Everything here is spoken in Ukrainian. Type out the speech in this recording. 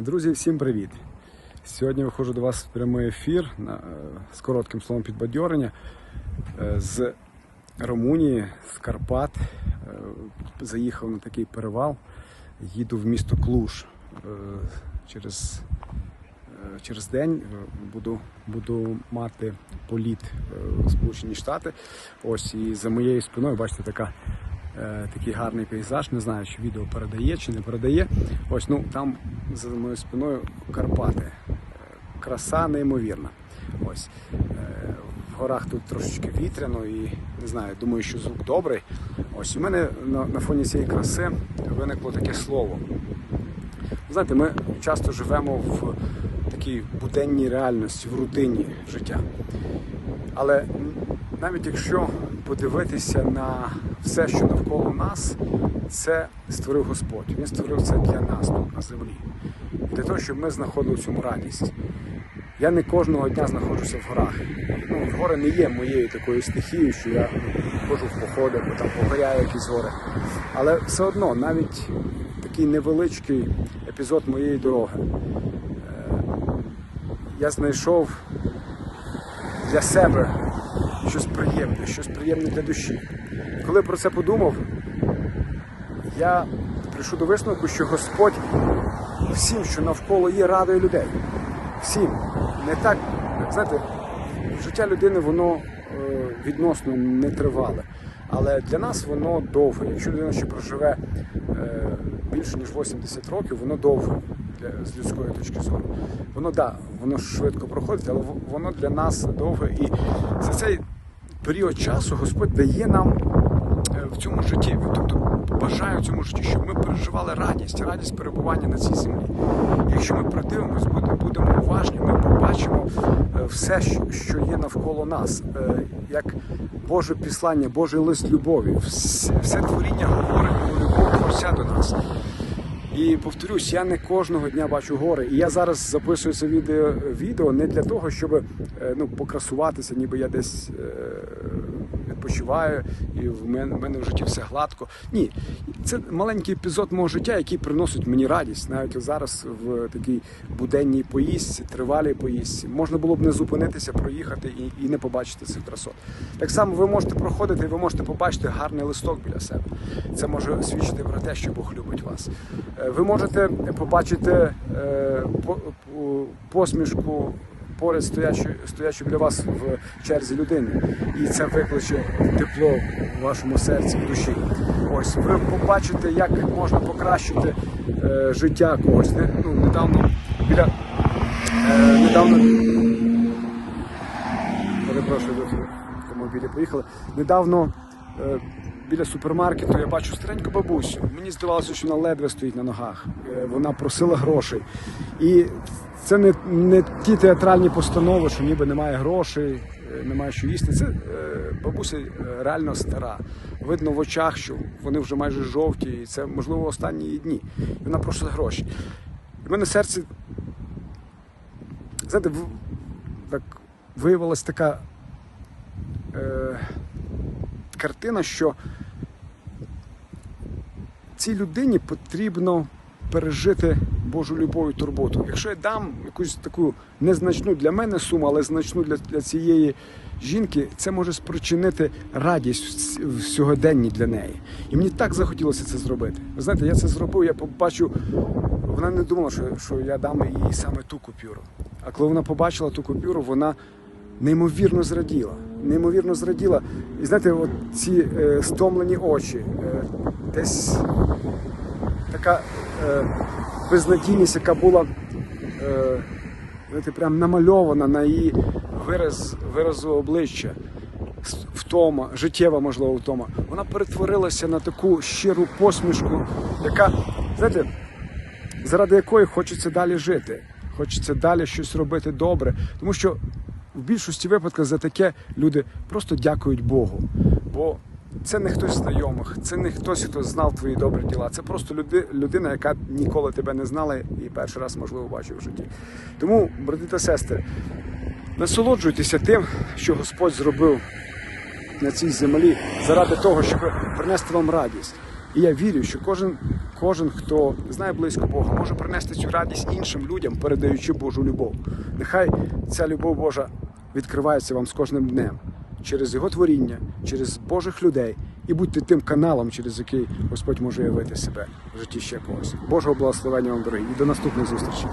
Друзі, всім привіт! Сьогодні виходжу до вас в прямий ефір е, з коротким словом підбадьорення е, з Румунії, з Карпат. Е, Заїхав на такий перевал, їду в місто Клуж. Е, Через, через день буду, буду мати політ в Сполучені Штати. Ось і за моєю спиною, бачите, така такий гарний пейзаж. Не знаю, чи відео передає чи не передає. Ось ну там за моєю спиною Карпати. Е, Краса неймовірна. Ось е, в горах тут трошечки вітряно і не знаю, думаю, що звук добрий. Ось у мене на, на фоні цієї краси виникло таке слово. Знаєте, ми часто живемо в такій буденній реальності, в рутині життя. Але навіть якщо подивитися на все, що навколо нас, це створив Господь. Він створив це для нас тут на землі. Для того, щоб ми знаходили в цьому радість. Я не кожного дня знаходжуся в горах. Ну, гори не є моєю такою стихією, що я ходжу в походи, або там покоряю якісь гори. Але все одно, навіть такий невеличкий епізод моєї дороги. Я знайшов для себе щось приємне, щось приємне для душі. Коли про це подумав, я прийшов до висновку, що Господь всім, що навколо є, радує людей. Всім. Не так, знаєте, життя людини воно е, відносно не тривале. Але для нас воно довге. Якщо людина ще проживе е, більше ніж 80 років, воно довге з людської точки зору. Воно да, воно швидко проходить, але воно для нас довге. І за цей період часу Господь дає нам е, в цьому житті, тобто бажаю в цьому житті, щоб ми переживали радість, радість перебування на цій землі. Якщо ми придивимось, будемо уважні, ми побачимо е, все, що- є навколо нас, Е, як Боже післання, Божий лист любові. Все творіння говорить про любов Творця до нас. І повторюсь, я не кожного дня бачу гори. І я зараз записую це відео, відео не для того, щоб е, ну, покрасуватися, ніби я десь е, відпочиваю, і в мене, в мене в житті все гладко. Ні, це маленький епізод мого життя, який приносить мені радість. Навіть зараз в такій буденній поїздці, тривалій поїздці, можна було б не зупинитися, проїхати і, і не побачити цих красот. Так само ви можете проходити, і ви можете побачити гарний листок біля себе. Це може свідчити про те, що Бог любить вас. Е, Ви можете побачити е, по- по- посмішку поряд стоячу, стоячу біля вас в черзі людини, і це викличе тепло в вашому серці, в душі. Ось ви побачите, як можна покращити е, життя когось. Не- Ну, недавно біля е, недавно перепрошую, автомобілі поїхали. Недавно е, біля супермаркету я бачу стареньку бабусю. Мені здавалося, що вона ледве стоїть на ногах. Е, вона просила грошей. І це не, не ті театральні постанови, що ніби немає грошей, е, немає що їсти. Це е, бабуся реально стара. Видно в очах, що вони вже майже жовті, і це можливо останні її дні. Вона просила гроші. І в мене серце знаєте, так виявилась така картина, що цій людині потрібно пережити Божу любов і турботу. Якщо я дам якусь таку незначну для мене суму, але значну для, для цієї жінки, це може спричинити радість в сьогоденні для неї. І мені так захотілося це зробити. Ви знаєте, я це зробив, я побачив, вона не думала, що, що я дам їй саме ту купюру. А коли вона побачила ту купюру, вона неймовірно зраділа. Неймовірно зраділа. І знаєте, от ці е, стомлені очі, е, десь така е, безнадійність, яка була е, знаєте, прям намальована на її вираз, виразу обличчя. Втома, життєва, можливо, втома. Вона перетворилася на таку щиру посмішку, яка, знаєте, заради якої хочеться далі жити, хочеться далі щось робити добре. Тому що в більшості випадків за таке люди просто дякують Богу. Бо це не хтось знайомих, це не хтось, хто знав твої добрі діла. Це просто люди, людина, яка ніколи тебе не знала і перший раз, можливо, бачив в житті. Тому, брати та сестри, насолоджуйтеся тим, що Господь зробив на цій землі заради того, щоб принести вам радість. І я вірю, що кожен, кожен, хто знає близько Бога, може принести цю радість іншим людям, передаючи Божу любов. Нехай ця любов Божа відкривається вам з кожним днем через його творіння, через Божих людей, і будьте тим каналом, через який Господь може явити себе в житті ще когось. Божого благословення вам, дорогі, і до наступних зустрічей.